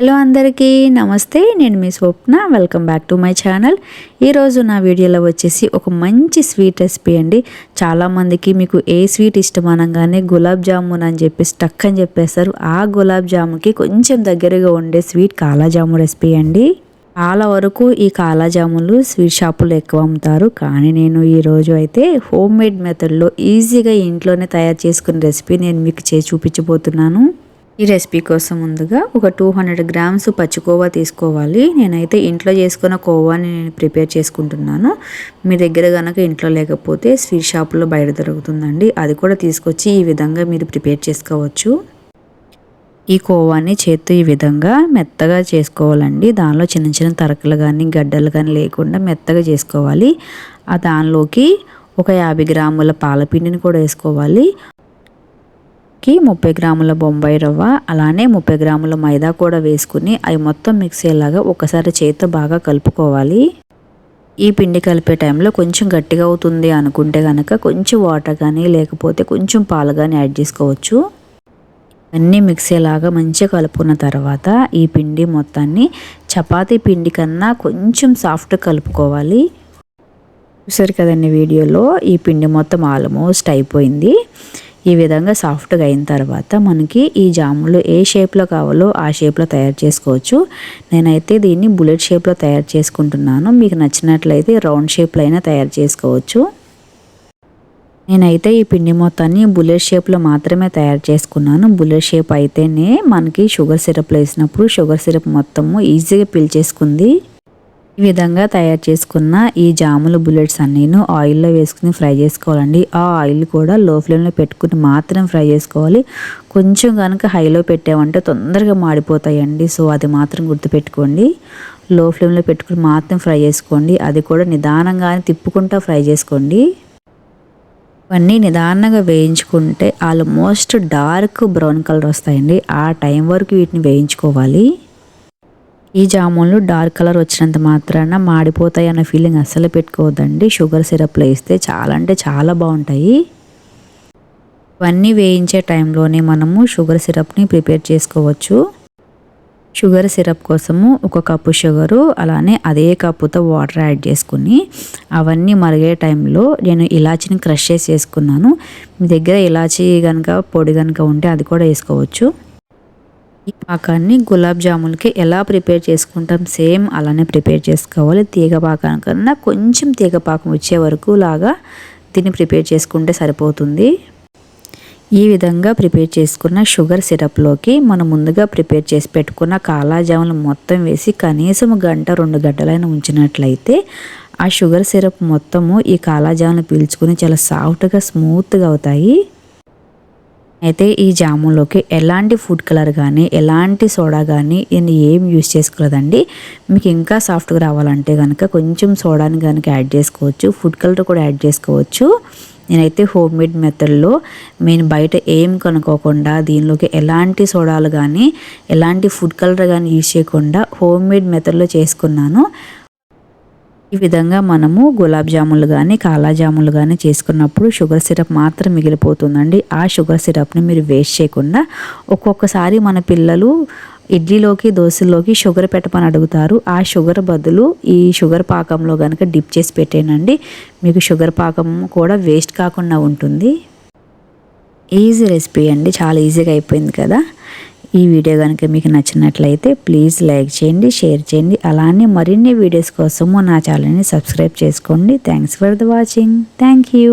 Hello అందరికీ నమస్తే నేను మీ Swapna. Welcome back to my channel ఈరోజు నా వీడియోలో వచ్చేసి ఒక మంచి స్వీట్ రెసిపీ అండి. చాలామందికి మీకు ఏ స్వీట్ ఇష్టం అనగానే గులాబ్ జామున్ అని చెప్పి స్టక్ అని చెప్పేస్తారు. ఆ గులాబ్ జామున్కి కొంచెం దగ్గరగా ఉండే స్వీట్ కాలాజాము రెసిపీ అండి. చాలా వరకు ఈ కాలాజాములు స్వీట్ షాపులో ఎక్కువ అమ్ముతారు. కానీ నేను ఈరోజు అయితే హోమ్ మేడ్ మెథడ్లో ఈజీగా ఇంట్లోనే తయారు చేసుకునే రెసిపీ నేను మీకు చేసి చూపించబోతున్నాను. ఈ రెసిపీ కోసం ముందుగా ఒక టూ హండ్రెడ్ గ్రామ్స్ పచ్చికోవా తీసుకోవాలి. నేనైతే ఇంట్లో చేసుకున్న కోవాని నేను ప్రిపేర్ చేసుకుంటున్నాను. మీ దగ్గర కనుక ఇంట్లో లేకపోతే స్వీట్ షాప్లో బయట దొరుకుతుందండి. అది కూడా తీసుకొచ్చి ఈ విధంగా మీరు ప్రిపేర్ చేసుకోవచ్చు. ఈ కోవాని చేత్తో ఈ విధంగా మెత్తగా చేసుకోవాలండి. దానిలో చిన్న చిన్న తరకలు కానీ గడ్డలు కానీ లేకుండా మెత్తగా చేసుకోవాలి. ఆ దానిలోకి ఒక యాభై గ్రాముల పాలపిండిని కూడా వేసుకోవాలి. కి ముప్పై గ్రాముల బొంబాయి రవ్వ అలానే ముప్పై గ్రాముల మైదా కూడా వేసుకుని అవి మొత్తం మిక్స్ అయ్యేలాగా ఒకసారి చేతితో బాగా కలుపుకోవాలి. ఈ పిండి కలిపే టైంలో కొంచెం గట్టిగా అవుతుంది అనుకుంటే కనుక కొంచెం వాటర్ కానీ లేకపోతే కొంచెం పాలు కానీ యాడ్ చేసుకోవచ్చు. అన్నీ మిక్స్ అయ్యేలాగా మంచిగా కలుపుకున్న తర్వాత ఈ పిండి మొత్తాన్ని చపాతీ పిండి కన్నా కొంచెం సాఫ్ట్ కలుపుకోవాలి. చూసారు కదండి వీడియోలో ఈ పిండి మొత్తం ఆల్మోస్ట్ అయిపోయింది. ఈ విధంగా సాఫ్ట్గా అయిన తర్వాత మనకి ఈ జాములు ఏ షేప్లో కావాలో ఆ షేప్లో తయారు చేసుకోవచ్చు. నేనైతే దీన్ని బుల్లెట్ షేప్లో తయారు చేసుకుంటున్నాను. మీకు నచ్చినట్లయితే రౌండ్ షేప్లో అయినా తయారు చేసుకోవచ్చు. నేనైతే ఈ పిండి మొత్తాన్ని బుల్లెట్ షేప్లో మాత్రమే తయారు చేసుకున్నాను. బుల్లెట్ షేప్ అయితేనే మనకి షుగర్ సిరప్లో వేసినప్పుడు షుగర్ సిరప్ మొత్తము ఈజీగా పీల్చేసుకుంది ఈ విధంగా తయారు చేసుకున్న ఈ జాముల బుల్లెట్స్ అన్నీను ఆయిల్లో వేసుకుని ఫ్రై చేసుకోవాలండి. ఆ ఆయిల్ కూడా లో ఫ్లేమ్లో పెట్టుకుని మాత్రం ఫ్రై చేసుకోవాలి. కొంచెం కనుక హైలో పెట్టామంటే తొందరగా మాడిపోతాయండి. సో అది మాత్రం గుర్తుపెట్టుకోండి. లో ఫ్లేమ్లో పెట్టుకుని మాత్రం ఫ్రై చేసుకోండి. అది కూడా నిదానంగానే తిప్పుకుంటూ ఫ్రై చేసుకోండి. ఇవన్నీ నిదానంగా వేయించుకుంటే ఆల్మోస్ట్ డార్క్ బ్రౌన్ కలర్ వస్తాయండి. ఆ టైం వరకు వీటిని వేయించుకోవాలి. ఈ జామున్లు డార్క్ కలర్ వచ్చినంత మాత్రాన మాడిపోతాయి అన్న ఫీలింగ్ అస్సలు పెట్టుకోవద్దండి. షుగర్ సిరప్లో వేస్తే చాలా అంటే చాలా బాగుంటాయి. ఇవన్నీ వేయించే టైంలోనే మనము షుగర్ సిరప్ని ప్రిపేర్ చేసుకోవచ్చు. షుగర్ సిరప్ కోసము ఒక కప్పు షుగరు అలానే అదే కప్పుతో వాటర్ యాడ్ చేసుకుని అవన్నీ మరిగే టైంలో నేను ఇలాచీని క్రష్ చేసి వేసుకున్నాను. మీ దగ్గర ఇలాచీ కనుక పొడి కనుక ఉంటే అది కూడా వేసుకోవచ్చు. ఈ పాకాన్ని గులాబ్ జాములకి ఎలా ప్రిపేర్ చేసుకుంటాం? సేమ్ అలానే ప్రిపేర్ చేసుకోవాలి. తీగ పాకం కన్నా కొంచెం తీగ పాకం వచ్చే వరకు లాగా దీన్ని ప్రిపేర్ చేసుకుంటే సరిపోతుంది. ఈ విధంగా ప్రిపేర్ చేసుకున్న షుగర్ సిరప్లోకి మనం ముందుగా ప్రిపేర్ చేసి పెట్టుకున్న కాలాజాములు మొత్తం వేసి కనీసం గంట రెండు గంటలైనా ఉంచినట్లయితే ఆ షుగర్ సిరప్ మొత్తము ఈ కాలాజాములు పీల్చుకుని చాలా సాఫ్ట్గా స్మూత్గా అవుతాయి. అయితే ఈ జాములోకి ఎలాంటి ఫుడ్ కలర్ కానీ ఎలాంటి సోడా కానీ నేను ఏం యూస్ చేసుకోలేదండి. మీకు ఇంకా సాఫ్ట్గా రావాలంటే కనుక కొంచెం సోడాని కనుక యాడ్ చేసుకోవచ్చు ఫుడ్ కలర్ కూడా యాడ్ చేసుకోవచ్చు. నేనైతే హోమ్ మేడ్ మెథడ్లో నేను బయట ఏం కనుక్కోకుండా దీనిలోకి ఎలాంటి సోడాలు కానీ ఎలాంటి ఫుడ్ కలర్ కానీ యూజ్ చేయకుండా హోమ్ మేడ్ మెథడ్లో చేసుకున్నాను. ఈ విధంగా మనము గులాబ్ జాములు కానీ కాలా జాములు కానీ చేసుకున్నప్పుడు షుగర్ సిరప్ మాత్రం మిగిలిపోతుందండి. ఆ షుగర్ సిరప్ని మీరు వేస్ట్ చేయకుండా ఒక్కొక్కసారి మన పిల్లలు ఇడ్లీలోకి దోశల్లోకి షుగర్ పెట్టమని అడుగుతారు. ఆ షుగర్ బదులు ఈ షుగర్ పాకంలో కనుక డిప్ చేసి పెట్టేనండి. మీకు షుగర్ పాకం కూడా వేస్ట్ కాకుండా ఉంటుంది. ఈజీ రెసిపీ అండి. చాలా ఈజీగా అయిపోయింది కదా. ఈ వీడియో కనుక మీకు నచ్చినట్లయితే ప్లీజ్ లైక్ చేయండి షేర్ చేయండి. అలానే మరిన్ని వీడియోస్ కోసము నా ఛానల్ని సబ్స్క్రైబ్ చేసుకోండి. Thanks for the watching thank you